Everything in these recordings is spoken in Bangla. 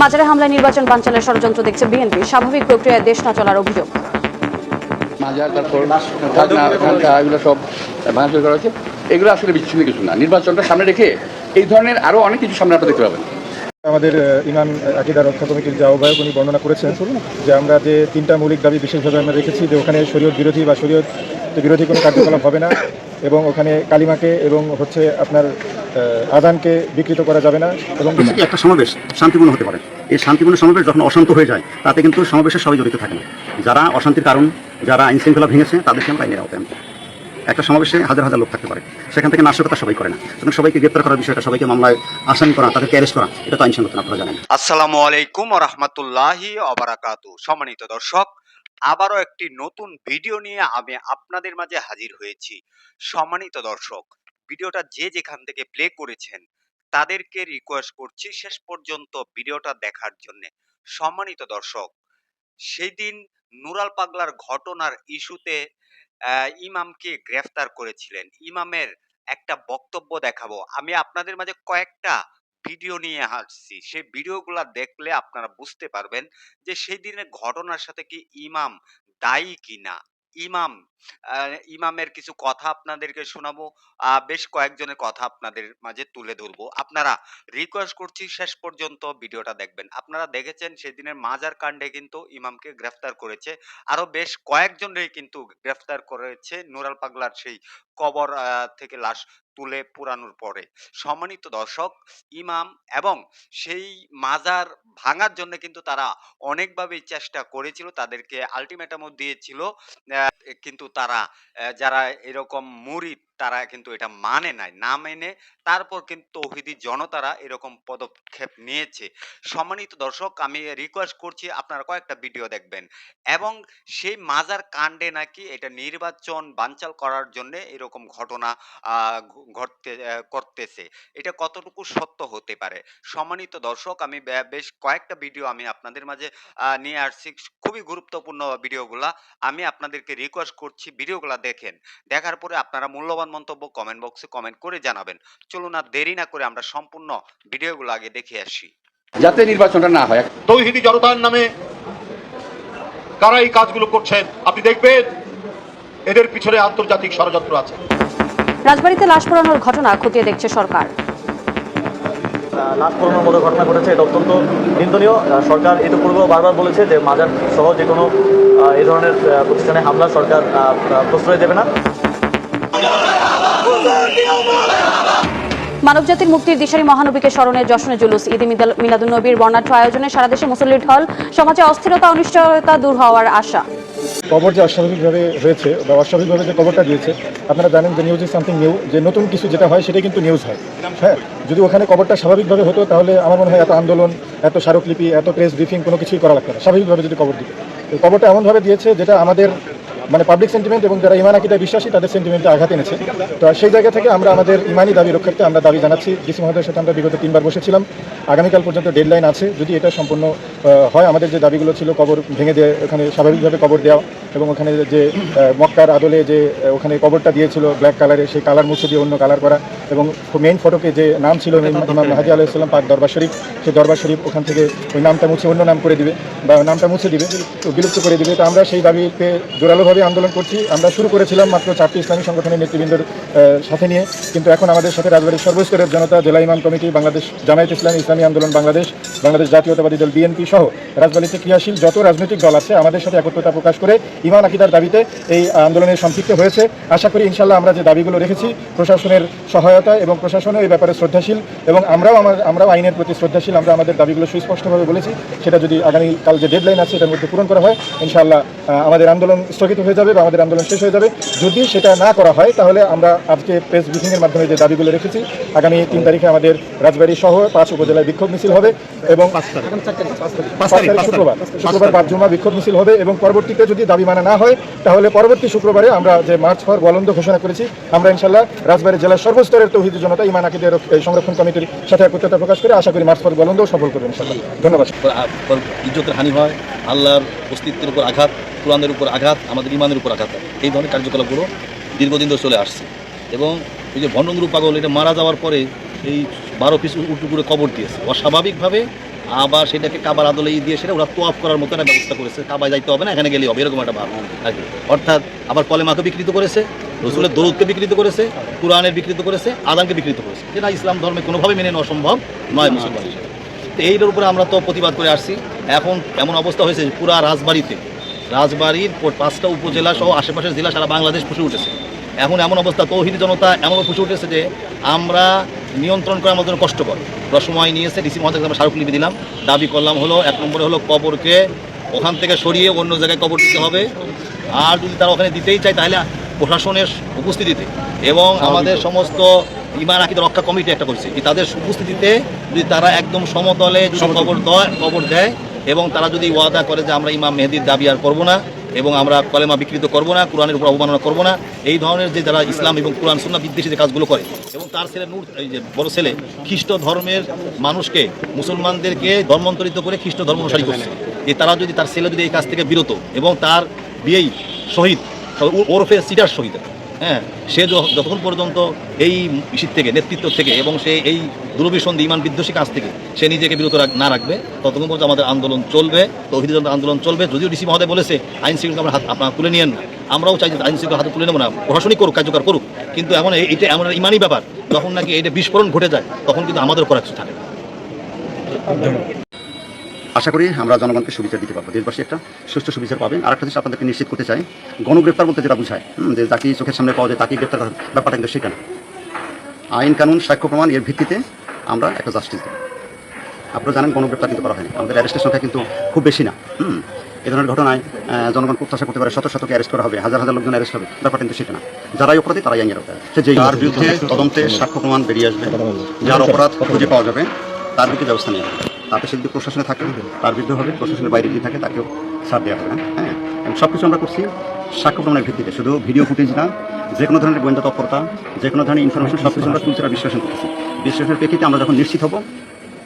মাজারে হামলায় নির্বাচন বানচালের ষড়যন্ত্র দেখছে বিএনপি। স্বাভাবিক প্রক্রিয়ায় দেশ না চলার অভিযোগ। মাজার তারপর এগুলো সব ভাঙচুর করা হয়েছে এগুলো আসলে বিচ্ছিন্ন কিছু না। নির্বাচনটা সামনে রেখে এই ধরনের আরও অনেক কিছু সামনে আপনারা দেখতে পাবেন। আমাদের ইমাম আকিদা রক্ষা কমিটির যে আহ্বায়ক উনি বর্ণনা করেছেন যে আমরা যে তিনটা মৌলিক দাবি বিশেষভাবে আমরা রেখেছি যে ওখানে শরীয়ত বিরোধী বা শরীয়ত বিরোধী কোনো কার্যকলাপ হবে না এবং ওখানে কালিমাকে এবং হচ্ছে আপনার আহ, আদানকে বিকৃত করা যাবে না এবং একটা সমাবেশ শান্তিপূর্ণ হতে পারে। এই শান্তিপূর্ণ সমাবেশ যখন অশান্ত হয়ে যায় তাতে কিন্তু সমাবেশের সবাই জড়িত থাকে না। যারা অশান্তির কারণ যারা আইন শৃঙ্খলা ভেঙেছে তাদেরকে আমরা আইনের আওতায় একটা সমাবেশে হাজার হাজার লোক থাকতে পারে। সেখান থেকে নাশকতা সবাই করে না। সুতরাং সবাইকে গ্রেপ্তার করার বিষয়টা সবাইকে মামলায় আসামি করা তাদেরকে অ্যারেস্ট করা এটা তো আইন সংগঠন আপনারা জানেন। আসসালামু আলাইকুম রহমতুল্লাহি অবরাকাতু সম্মানিত দর্শক আবারও একটি নতুন ভিডিও নিয়ে আমি আপনাদের মাঝে হাজির হয়েছি। সম্মানিত দর্শক ভিডিওটা যে যেখান থেকে প্লে করেছেন, তাদেরকে রিকোয়েস্ট করছি শেষ পর্যন্ত ভিডিওটা দেখার জন্য। সম্মানিত দর্শক সেই দিন নুরাল পাগলার ঘটনার ইস্যুতে ইমামকে গ্রেফতার করেছিলেন। ইমামের একটা বক্তব্য দেখাবো। আমি আপনাদের মাঝে কয়েকটা ভিডিও নিয়ে আসছি। সেই ভিডিওগুলা দেখলে আপনারা বুঝতে পারবেন যে সেই দিনের ঘটনার সাথে কি ইমাম দায়ী কিনা। ইমাম ইমামের কিছু কথা আপনাদেরকে শোনাবো। বেশ কয়েকজনের কথা আপনাদের মাঝে তুলে ধরবো। আপনারা রিকোয়েস্ট করছি শেষ পর্যন্ত ভিডিওটা দেখবেন। আপনারা দেখেছেন সেদিনের মাজার কাণ্ডে কিন্তু ইমামকে গ্রেফতার করেছে। আরও বেশ কয়েকজনরে কিন্তু গ্রেফতার করেছে। নুরাল পাগলার সেই কবর থেকে লাশ তুলে পুরানোর পরে। সম্মানিত দর্শক, ইমাম এবং সেই মাজার ভাঙার জন্য কিন্তু তারা অনেকভাবেই চেষ্টা করেছিল, তাদেরকে আলটিমেটামও দিয়েছিল কিন্তু তারা যারা এরকম মুরিদ, তারা কিন্তু এটা মানে নাই, না মেনে তারপর কিন্তু তৌহিদি জনতারা এরকম পদক্ষেপ নিয়েছে। সম্মানিত দর্শক, আমি রিকোয়েস্ট করছি আপনারা কয়েকটা ভিডিও দেখবেন এবং সেই মাজার কাণ্ডে নাকি এটা নির্বাচন বানচাল করার জন্য এরকম ঘটনা আহ, ঘটতে করতেছে। এটা কতটুকু সত্য হতে পারে? সম্মানিত দর্শক আমি বেশ কয়েকটা ভিডিও আমি আপনাদের মাঝে আহ, নিয়ে আসছি। খুবই গুরুত্বপূর্ণ ভিডিওগুলা। আমি আপনাদেরকে রিকোয়েস্ট করছি ভিডিওগুলা দেখেন। দেখার পরে আপনারা মূল্যবান মন্তব্য কমেন্ট বক্সে কমেন্ট করে জানাবেন। চলুন আর দেরি না করে আমরা সম্পূর্ণ ভিডিওগুলো আগে দেখে আসি। যাতে নির্বাচনটা না হয়। তৌহিদি জনতার নামে কারা এই কাজগুলো করছেন? আপনি দেখবেন এদের পিছনে আন্তর্জাতিক ষড়যন্ত্র আছে। রাজবাড়িতে লাশ পোড়ানোর ঘটনা খতিয়ে দেখছে সরকার। লাশ পড়ানোর মতো ঘটনা ঘটেছে এটা অত্যন্ত নিন্দনীয়। সরকার ইতিপূর্বে বারবার বলেছে যে মাজার সহ যে কোনো এই ধরনের প্রতিষ্ঠানে হামলা সরকার প্রশ্রয় দেবে না। মানবজাতির মুক্তির দিশারি মহানবীকে স্মরণে যশনে জুলুস ঈদে মিলাদুন নবীর বর্ণাঢ্য আয়োজনে সারা দেশে মুসল্লির ঢল। সমাজে অস্থিরতা অনিশ্চয়তা দূর হওয়ার আশা। কবর যে অস্বাভাবিকভাবে হয়েছে বা অস্বাভাবিকভাবে যে কবরটা দিয়েছে আপনারা জানেন যে নিউজ ইজ সামথিং নিউ যে নতুন কিছু যেটা হয় সেটাই কিন্তু নিউজ হয়। হ্যাঁ যদি ওখানে কবরটা স্বাভাবিকভাবে হতো, তাহলে আমার মনে হয় এত আন্দোলন, এত স্মারকলিপি, এত প্রেস ব্রিফিং কোনো কিছুই করা লাগতো না, স্বাভাবিকভাবে যদি কবর দিত। কবরটা এমনভাবে দিয়েছে যেটা আমাদের মানে পাবলিক সেন্টিমেন্ট এবং যারা ইমান আকিদা বিশ্বাসী, তাদের সেন্টিমেন্টে আঘাত এনেছে। তো সেই জায়গা থেকে আমরা আমাদের ইমানি দাবি রক্ষার্থে আমরা দাবি জানাচ্ছি। ডিসি মহোদয়ের সাথে আমরা বিগত তিনবার বসেছিলাম। আগামীকাল পর্যন্ত ডেডলাইন আছে। যদি এটা সম্পূর্ণ হয় আমাদের যে দাবিগুলো ছিল কবর ভেঙে দিয়ে ওখানে স্বাভাবিকভাবে কবর দেওয়া এবং ওখানে যে মক্কার আদলে যে ওখানে কবরটা দিয়েছিল ব্ল্যাক কালারে সেই কালার মুছে দিয়ে অন্য কালার করা এবং মেইন ফটোকে যে নাম ছিল ইমাম হাজি আলাইসাল্লাম পাক দরবার শরীফ সেই দরবার শরীফ ওখান থেকে ওই নামটা মুছে অন্য নাম করে দিবে বা নামটা মুছে দিবে তো বিলুপ্ত করে দিবে। তো আমরা সেই দাবিতে জোরালোভাবে আন্দোলন করছি। আমরা শুরু করেছিলাম মাত্র চারটি ইসলামী সংগঠনের নেতৃবৃন্দের সাথে নিয়ে। কিন্তু এখন আমাদের সাথে রাজবাড়ির সর্বস্তরের জনতা জেলা ইমাম কমিটি বাংলাদেশ জামায়াত ইসলামী ইসলামী আন্দোলন বাংলাদেশ বাংলাদেশ জাতীয়তাবাদী দল বিএনপি সহ রাজবাড়িতে ক্রিয়াশীল যত রাজনৈতিক দল আছে আমাদের সাথে একত্রতা প্রকাশ করে ইমান আকিদার দাবিতে এই আন্দোলনে সম্পৃক্ত হয়েছে। আশা করি ইনশাল্লাহ আমরা যে দাবিগুলো রেখেছি প্রশাসনের সহায়তা এবং প্রশাসনও এই ব্যাপারে শ্রদ্ধাশীল এবং আমরাও আমার আমরাও আইনের প্রতি শ্রদ্ধাশীল আমরা আমাদের দাবিগুলো সুস্পষ্টভাবে বলেছি। সেটা যদি আগামীকাল যে ডেডলাইন আছে এটার মধ্যে পূরণ করা হয় ইনশাআল্লাহ আমাদের আন্দোলন স্থগিত হয়ে যাবে বা আমাদের আন্দোলন শেষ হয়ে যাবে। যদি সেটা না করা হয় তাহলে আমরা আজকে প্রেস ব্রিফিংয়ের মাধ্যমে যে দাবিগুলো রেখেছি আগামী তিন তারিখে আমাদের রাজবাড়ী সহ পাঁচ উপজেলায় বিক্ষোভ মিছিল হবে এবং পাঁচ তারিখ শুক্রবার জমা বিক্ষোভ মিছিল হবে এবং পরবর্তীতে যদি দাবি মানা না হয় তাহলে পরবর্তী শুক্রবারে আমরা যে মার্চ ফর বলন্দ ঘোষণা করেছি আমরা ইনশাল্লাহ রাজবাড়ী জেলার সর্বস্তরের তৌহিদ জনতা ইমান আকিদের সংরক্ষণ কমিটির সাথে একত্রতা প্রকাশ করে আশা করি মার্চ ফর বলন্দও সফল করবেন ইনশাল্লাহ ধন্যবাদ ইজ্জতের হানি হয় আল্লাহর অস্তিত্বের উপর আঘাত কোরআনের উপর আঘাত আমাদের ইমানের উপর আঘাত এই ধরনের কার্যকলাপগুলো দীর্ঘদিন ধরে চলে আসছে এবং এই যে ভণ্ডগুরু পাগল এটা মারা যাওয়ার পরে এই বারো পিস উটু করে কবর দিয়েছে অস্বাভাবিকভাবে আবার সেটাকে কাবার আদলে দিয়ে সেটা ওরা তোয়াফ করার মতো একটা ব্যবস্থা করেছে। কাবায় যাইতে হবে না এখানে গেলেই হবে এরকম একটা ভাব। আর কি অর্থাৎ আবার কলেমাকে বিকৃত করেছে রসুলের দরুদকে বিকৃত করেছে কোরআনের বিকৃত করেছে আদানকে বিকৃত করেছে। যেটা ইসলাম ধর্মে কোনোভাবে মেনে নেওয়া সম্ভব নয় মুসলমান হিসেবে। তো এইটার উপরে আমরা তো প্রতিবাদ করে আসছি। এখন এমন অবস্থা হয়েছে যে পুরা রাজবাড়িতে রাজবাড়ির পাঁচটা উপজেলা সহ আশেপাশের জেলা সারা বাংলাদেশ ফুসে উঠেছে। এখন এমন অবস্থা তৌহিদি জনতা এমন ফুসে উঠেছে যে আমরা নিয়ন্ত্রণ করা আমাদের কষ্টকর। ওরা সময় নিয়েছে ডিসি মহাদেবকে আমরা স্মারকলিপি দিলাম। দাবি করলাম হলো এক নম্বরে হলো কবরকে ওখান থেকে সরিয়ে অন্য জায়গায় কবর দিতে হবে। আর যদি তারা ওখানে দিতেই চায় তাহলে প্রশাসনের উপস্থিতিতে এবং আমাদের সমস্ত ইমান আকিদ রক্ষা কমিটি একটা করছে। কি তাদের উপস্থিতিতে যদি তারা একদম সমতলে যদি কবর দেয় কবর দেয় এবং তারা যদি ওয়াদা করে যে আমরা ইমাম মেহেদির দাবি আর করব না এবং আমরা কলেমা বিকৃত করব না, কোরআনের উপর অবমাননা করব না। এই ধরনের যে যারা ইসলাম এবং কোরআন সুন্না বিদ্বেষী যে কাজগুলো করে, এবং তার ছেলে নূর, এই যে বড় ছেলে, খ্রিস্ট ধর্মের মানুষকে, মুসলমানদেরকে ধর্মান্তরিত করে খ্রিস্ট ধর্ম অনুসারী করছে। যে তারা যদি, তার ছেলে যদি এই কাজ থেকে বিরত এবং তার বিয়েই শহীদ, ওরফে সিটার শহীদ হ্যাঁ সে যতক্ষণ পর্যন্ত এই ইসির থেকে, নেতৃত্ব থেকে এবং সে এই দুরভিসন্ধি ইমান বিদ্বেষী কাজ থেকে সে নিজেকে বিরত না রাখবে, ততক্ষণ পর্যন্ত আমাদের আন্দোলন চলবে, তৌহিদ আন্দোলন চলবে। যদিও ডিসি মহোদয় বলেছে, আইন শৃঙ্খলা আমরা হাত, আপনারা তুলে নিয়েন না। আমরাও চাই যে আইন শৃঙ্খলা হাতে তুলে নেব না। প্রশাসনিক করুক, কার্যকর করুক। কিন্তু এমন এটা এমন ইমানই ব্যাপার, যখন নাকি এটা বিস্ফোরণ ঘটে যায়, তখন কিন্তু আমাদের করার কিছু থাকে। আশা করি আমরা জনগণকে সুবিচার দিতে পারব। দেশবাসী একটা সুষ্ঠু সুবিচার পাবে আর একটা জিনিস আপনাদেরকে নিশ্চিত করতে চাই গণগ্রেপ্তার বলতে যেটা বোঝায় যে যাকে চোখের সামনে পাওয়া যায় তাকে গ্রেপ্তার করার ব্যাপারটা কিন্তু সেটা না। আইন কানুন সাক্ষ্য প্রমাণ এর ভিত্তিতে আমরা একটা জাস্টিস দেব। আপনারা জানেন গণগ্রেপ্তার কিন্তু করা হয়নি আমাদের অ্যারেস্টের সংখ্যা কিন্তু খুব বেশি না হুম। এ ধরনের ঘটনায় জনগণ প্রত্যাশা করতে পারে শত শতকে অ্যারেস্ট করা হবে হাজার হাজার লোকজন অ্যারেস্ট হবে। ব্যাপারটা কিন্তু সেটা না। যারাই অপরাধী তারাই আইনের আওতায় সে যে যার বিরুদ্ধে তদন্তে সাক্ষ্য প্রমাণ বেরিয়ে আসবে। যার অপরাধ খুঁজে পাওয়া যাবে তার বিরুদ্ধে ব্যবস্থা নেওয়া হবে। তাতে সে যদি প্রশাসনে থাকে তার বিরুদ্ধে হবে প্রশাসনের বাইরে যদি থাকে তাকেও ছাড় দেওয়া হবে হ্যাঁ? এবং সব কিছু আমরা করছি সাক্ষ্য প্রমাণের ভিত্তিতে শুধু ভিডিও ফুটেজ না যে কোনো ধরনের গোয়েন্দা তৎপরতা যে কোনো ধরনের ইনফরমেশন সব কিছু আমরা তুলছি বিশ্লেষণ করছি বিশ্লেষণের প্রেক্ষিতে আমরা যখন নিশ্চিত হব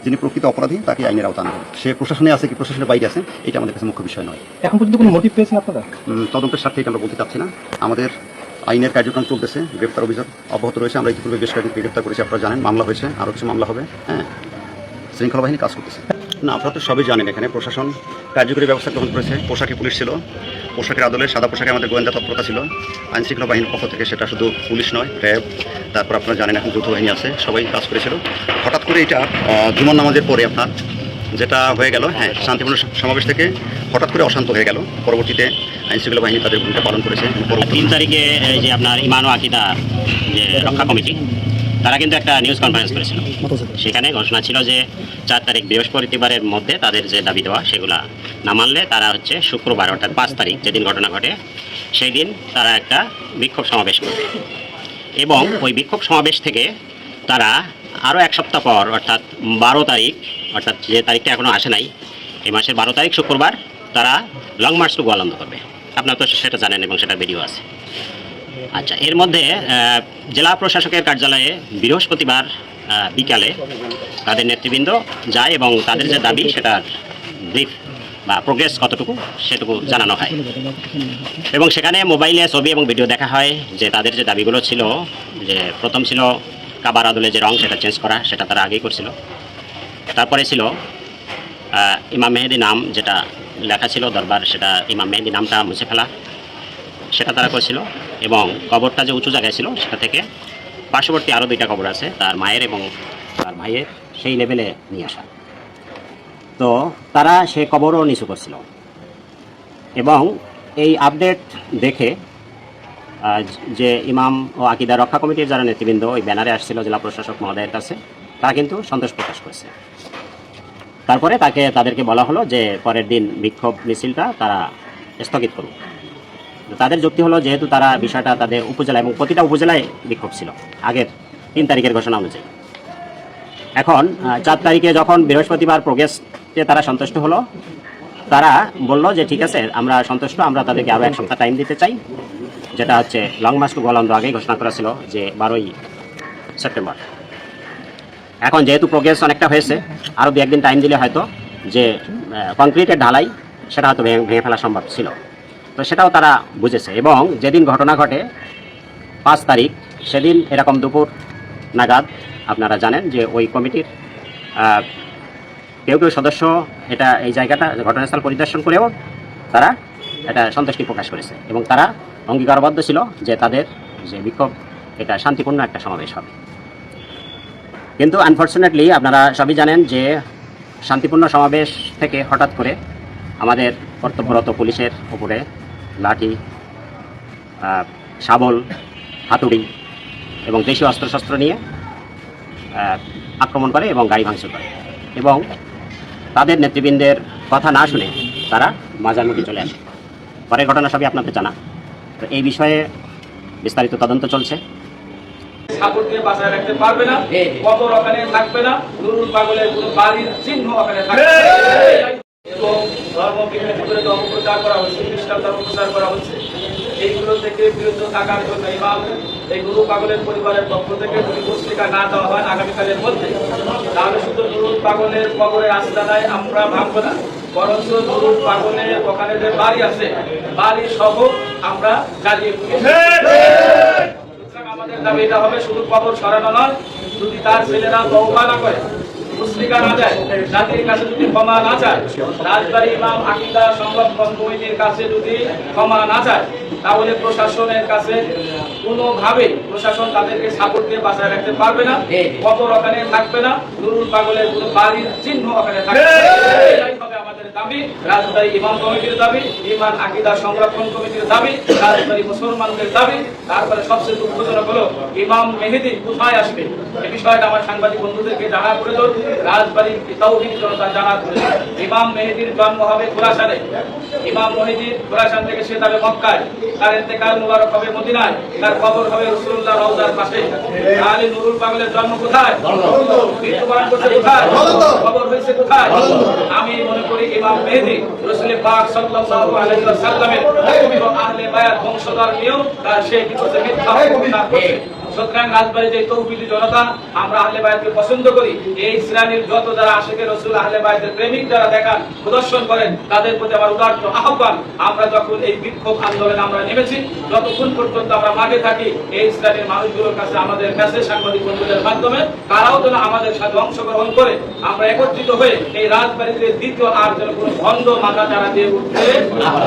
যিনি প্রকৃত অপরাধী তাকে আইনের আওতা আনা সে প্রশাসনে আছে কি প্রশাসনের বাইরে আছে এটা আমাদের কাছে মুখ্য বিষয় নয়। এখন পর্যন্ত কোনো মোটিভ পেয়েছেন আপনারা? তদন্তের স্বার্থে এটা আমরা বলতে চাচ্ছি না। আমাদের আইনের কার্যক্রম চলতেছে গ্রেপ্তার অভিযোগ অব্যাহত রয়েছে। আমরা ইতিপূর্বে বেশ কয়েকদিন গ্রেপ্তার করেছি আপনারা জানেন মামলা হয়েছে আরও কিছু মামলা হবে হ্যাঁ? শৃঙ্খলা বাহিনী কাজ করতেছে। না আপনারা তো সবই জানেন এখানে প্রশাসন কার্যকরী ব্যবস্থা গ্রহণ করেছে। পোশাকে পুলিশ ছিল পোশাকের আদলে সাদা পোশাকে আমাদের গোয়েন্দা তৎপরতা ছিল। আইন শৃঙ্খলা বাহিনীর পক্ষ থেকে সেটা শুধু পুলিশ নয় র্যাব তারপর আপনারা জানেন এখন যৌথ বাহিনী আছে সবাই কাজ করেছিল। হঠাৎ করে এটা জুমার নামাজের পরে আপনার যেটা হয়ে গেল হ্যাঁ শান্তিপূর্ণ সমাবেশ থেকে হঠাৎ করে অশান্ত হয়ে গেল। পরবর্তীতে আইন শৃঙ্খলা বাহিনী তাদের ভূমিকা পালন করেছে তিন তারিখে এই যে আপনার ইমান ও আকিদা যে রক্ষা কমিটি তারা কিন্তু একটা নিউজ কনফারেন্স করেছিল। সেখানে ঘোষণা ছিল যে চার তারিখ বৃহস্পতিবারের মধ্যে তাদের যে দাবি দেওয়া সেগুলা না মানলে তারা হচ্ছে শুক্রবার অর্থাৎ পাঁচ তারিখ যেদিন ঘটনা ঘটে সেই দিন তারা একটা বিক্ষোভ সমাবেশ করবে। এবং ওই বিক্ষোভ সমাবেশ থেকে তারা আরও এক সপ্তাহ পর অর্থাৎ বারো তারিখ অর্থাৎ যে তারিখটা এখনও আসে নাই এই মাসের বারো তারিখ শুক্রবার তারা লং মার্চ টু গোয়ালন্দ করবে। আপনারা তো সেটা জানেন এবং সেটা ভিডিও আছে। আচ্ছা এর মধ্যে জেলা প্রশাসকের কার্যালয়ে বৃহস্পতিবার বিকালে তাদের নেতৃবৃন্দ যায় এবং তাদের যে দাবি সেটার ব্রিফ বা প্রোগ্রেস কতটুকু, সেটুকু জানানো হয়। এবং সেখানে মোবাইলে ছবি এবং ভিডিও দেখা হয় যে তাদের যে দাবিগুলো ছিল, যে প্রথম ছিল কাবার আদলে যে রং, সেটা চেঞ্জ করা, সেটা তারা আগেই করছিল। তারপরে ছিল ইমাম মেহেদি নাম যেটা লেখা ছিল, দরবার, সেটা ইমাম মেহেদি নামটা মুছে ফেলা। সেটা তারা করেছিল এবং কবরটা যে উঁচু জায়গায় ছিল সেটা থেকে পার্শ্ববর্তী আরও দুইটা কবর আছে, তার মায়ের এবং তার ভাইয়ের, সেই লেভেলে নিয়ে আসা। তো তারা সে কবরও নিচু করছিল। এবং এই আপডেট দেখে যে ইমাম ও আকিদা রক্ষা কমিটির যারা নেতৃবৃন্দ, ওই ব্যানারে আসছিল জেলা প্রশাসক মহোদয়ের কাছে, তারা কিন্তু সন্তোষ প্রকাশ করেছে। তারপরে তাকে, তাদেরকে বলা হলো যে পরের দিন বিক্ষোভ মিছিলটা তারা স্থগিত করুক। তাদের যুক্তি হলো যেহেতু তারা বিষয়টা তাদের উপজেলা এবং প্রতিটা উপজেলায় বিক্ষোভ ছিল, আগের তিন তারিখের ঘোষণা অনুযায়ী। এখন চার তারিখে যখন বৃহস্পতিবার প্রোগ্রেসে তারা সন্তুষ্ট হলো, তারা বলল যে ঠিক আছে, আমরা সন্তুষ্ট, আমরা তাদেরকে আরও এক সপ্তাহ টাইম দিতে চাই। যেটা হচ্ছে লং মার্চ টু গোয়ালন্দ আগেই ঘোষণা করা ছিল যে বারোই সেপ্টেম্বর। এখন যেহেতু প্রোগ্রেস অনেকটা হয়েছে আরও দু একদিন টাইম দিলে হয়তো যে কংক্রিটের ঢালাই, সেটা হয়তো ভেঙে ফেলা সম্ভব ছিল। তো সেটাও তারা বুঝেছে এবং যেদিন ঘটনা ঘটে, পাঁচ তারিখ, সেদিন এরকম দুপুর নাগাদ আপনারা জানেন যে ওই কমিটির কেউ কেউ সদস্য এটা এই জায়গাটা, ঘটনাস্থল পরিদর্শন করেও তারা এটা সন্তুষ্টি প্রকাশ করেছে এবং তারা অঙ্গীকারবদ্ধ ছিল যে তাদের যে বিক্ষোভ, এটা শান্তিপূর্ণ একটা সমাবেশ হবে। কিন্তু আনফর্চুনেটলি আপনারা সবই জানেন যে শান্তিপূর্ণ সমাবেশ থেকে হঠাৎ করে আমাদের কর্তব্যরত পুলিশের উপরে লাঠি শাবল হাতুড়ি এবং দেশীয় অস্ত্রশস্ত্র নিয়ে আক্রমণ করে এবং গাড়ি ভাঙচুর করে এবং তাদের নেতৃবৃন্দের কথা না শুনে তারা মাজারমুখী চলে আসে। পরের ঘটনা সবই আপনাদের জানা। তো এই বিষয়ে বিস্তারিত তদন্ত চলছে। ঠাকুরকে বাঁচায় রাখতে পারবে না কবর ওখানে থাকবে না নুরুল পাগলের কোনো বাড়ির চিহ্ন ওখানে থাকবে এবং ধর্ম বিকৃতি করে যে অপপ্রচার করা হচ্ছে খ্রিস্টান ধর্ম প্রচার করা হচ্ছে। এইগুলো থেকে বিরত থাকার জন্য ইমাম এই নুরুল পাগলের পরিবারের পক্ষ থেকে যদি পুস্তিকা না দেওয়া হয় আগামীকালের মধ্যে তাহলে শুধু নুরুল পাগলের কবরের আস্তানায় আমরা ভাববো না। বরঞ্চ নুরুল পাগলের ওখানে যে বাড়ি আছে বাড়ি সহ আমরা জ্বালিয়ে আমাদের দাবি এটা হবে শুধু কবর সরানো নয় যদি তার ছেলেরা তওবা না করে মুসলিকা না যায় জাতির কাছে যদি ক্ষমা না চায় রাজবাড়ি ইমাম আকিদা সংরক্ষণ কমিটির কাছে যদি ক্ষমা না চায় তাহলে প্রশাসনের কাছে কোনোভাবে প্রশাসন তাদেরকে সাপোর্ট দিয়ে বাঁচায় রাখতে পারবে না কবর ওখানে থাকবে না নুরুল পাগলের কোনো বাড়ির চিহ্ন ওখানে থাকবে দাবি রাজবাড়ি ইমাম কমিটির দাবি ইমান আকিদা সংরক্ষণ কমিটির দাবি রাজবাড়ি মুসলমানদের দাবি। তারপরে সবচেয়ে দুঃখজনক হলো ইমাম মেহেদি কোথায় আসবে? এই বিষয়টা আমার সাংবাদিক বন্ধুদেরকে জানা প্রয়োজন। রাজবাড়ি তৌহিদ জনতা জানা প্রয়োজন। ইমাম মেহেদির জন্ম হবে খোরাসানে। ইমাম মেহেদির খোরাসান থেকে সে যাবে মক্কায়। তার মুবারক হবে মদিনায়। তার কবর হবে রসুল্লাহ রওজার পাশে। তাহলে নুরুল পাগলের জন্ম কোথায়? মৃত্যুবরণ করছে কোথায়? কবর হয়েছে কোথায়? আমি মনে করি ইমাম মেহেদি রসুল পাক সাল্লাল্লাহু আলাইহি ওয়াসাল্লামের ও আহলে বায়াত বংশধর নিয়েও তার সে কি করছে মিথ্যা অপপ্রচার করছে সুতরাং রাজবাড়ির যে তৌহিদি জনতা, আমরা আহলে বায়াতকে পছন্দ করি। এই শ্রেণির যত যারা আশেকে রসুল, আহলে বায়াতের প্রেমিক যারা দেখান প্রদর্শন করেন, তাদের প্রতি আমার উদার্ত আহ্বান। আমরা যখন এই বিক্ষোভ আন্দোলনে আমরা নেমেছি, যতক্ষণ পর্যন্ত আমরা মাঠে থাকি, এই শ্রেণির মানুষগুলোর কাছে আমাদের কাছে সাংবাদিক বন্ধুদের মাধ্যমে, তারাও যেন আমাদের সাথে অংশগ্রহণ করে, আমরা একত্রিত হয়ে এই রাজবাড়িতে দ্বিতীয় আর যেন কোনো ভণ্ড মাথা যারা দিয়ে উঠতে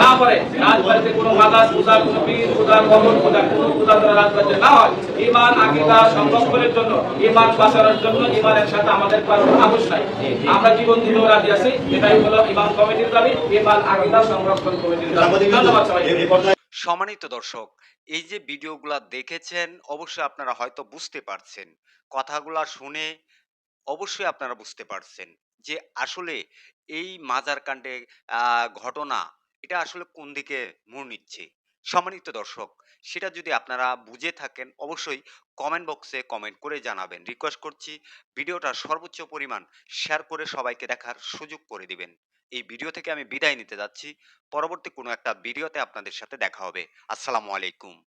না পারে। রাজবাড়িতে কোনো মাথা পূজা কোনো পীর পূজা কবর পূজা কোনো পূজা রাজবাড়িতে না হয়। ইমান আকিদা সংরক্ষণের জন্য ইমান বাঁচানোর জন্য ইমানের সাথে আমাদের আপোষ আমরা জীবন দিতেও রাজি আছি। এটাই হলো ইমান কমিটির দাবি ইমান আকিদা সংরক্ষণ কমিটির দাবি। ধন্যবাদ সবাইকে। সম্মানিত দর্শক এই যে ভিডিওগুলা দেখেছেন অবশ্যই আপনারা হয়তো বুঝতে পারছেন। কথাগুলা শুনে অবশ্যই আপনারা বুঝতে পারছেন যে আসলে এই মাজার কাণ্ডে আহ, ঘটনা এটা আসলে কোন দিকে মোড় নিচ্ছে? সম্মানিত দর্শক, সেটা যদি আপনারা বুঝে থাকেন, অবশ্যই কমেন্ট বক্সে কমেন্ট করে জানাবেন। রিকোয়েস্ট করছি, ভিডিওটা সর্বোচ্চ পরিমাণ শেয়ার করে সবাইকে দেখার সুযোগ করে দিবেন। এই ভিডিও থেকে আমি বিদায় নিতে যাচ্ছি। পরবর্তী কোনো একটা ভিডিওতে আপনাদের সাথে দেখা হবে। আসসালামু আলাইকুম।